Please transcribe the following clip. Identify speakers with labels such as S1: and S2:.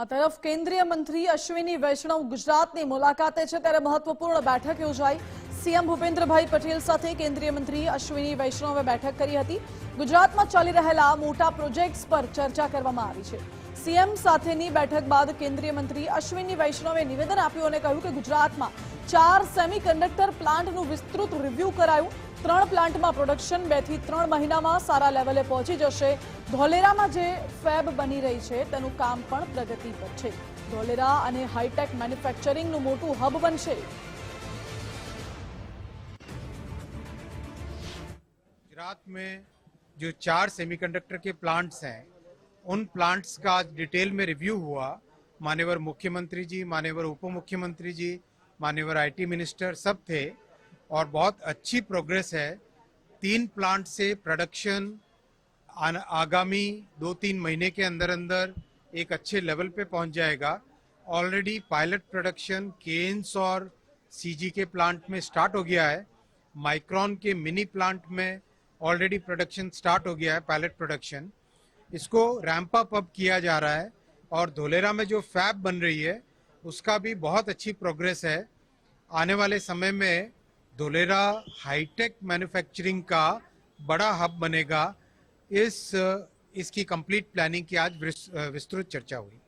S1: આ તરફ કેન્દ્રીય મંત્રી અશ્વિની વૈષ્ણવ ગુજરાતની મુલાકાતે છે ત્યારે મહત્વપૂર્ણ બેઠક યોજાઈ. સીએમ ભૂપેન્દ્રભાઈ પટેલ સાથે કેન્દ્રીય મંત્રી અશ્વિની વૈષ્ણવે બેઠક કરી હતી. ગુજરાતમાં ચાલી રહેલા મોટા પ્રોજેક્ટ્સ પર ચર્ચા કરવામાં આવી છે. સીએમ સાથેની બેઠક બાદ કેન્દ્રીય મંત્રી અશ્વિની વૈષ્ણવે નિવેદન આપ્યું અને કહ્યું કે ગુજરાતમાં ચાર સેમિકન્ડક્ટર પ્લાન્ટનું વિસ્તૃત રિવ્યૂ કરાયું. ત્રણ પ્લાન્ટમાં પ્રોડક્શન બે થી ત્રણ મહિનામાં સારા લેવલે પહોંચી જશે ધોલેરામાં જે ફેબ બની રહી છે તેનું કામ પણ પ્રગતિ પર છે ધોલેરા અને હાઈટેક મેન્યુફેક્ચરિંગનું મોટું હબ બનશે
S2: गुजरात में जो चार सेमीकंडक्टर के प्लांट्स हैं उन प्लांट्स का आज डिटेल में रिव्यू हुआ मान्यवर मुख्यमंत्री जी मान्यवर उप मुख्यमंत्री जी मान्यवर आईटी मिनिस्टर सब थे और बहुत अच्छी प्रोग्रेस है। तीन प्लांट से प्रोडक्शन आगामी दो तीन महीने के अंदर अंदर एक अच्छे लेवल पे पहुँच जाएगा। ऑलरेडी पायलट प्रोडक्शन केन्स और सीजी के प्लांट में स्टार्ट हो गया है। माइक्रॉन के मिनी प्लांट में ऑलरेडी प्रोडक्शन स्टार्ट हो गया है पायलट प्रोडक्शन इसको रैंप अप किया जा रहा है और धोलेरा में जो फैब बन रही है, उसका भी बहुत अच्छी प्रोग्रेस है। आने वाले समय में धोलेरा हाईटेक मैन्युफैक्चरिंग का बड़ा हब बनेगा। इस, इसकी कंप्लीट प्लानिंग की आज विस्तृत चर्चा हुई।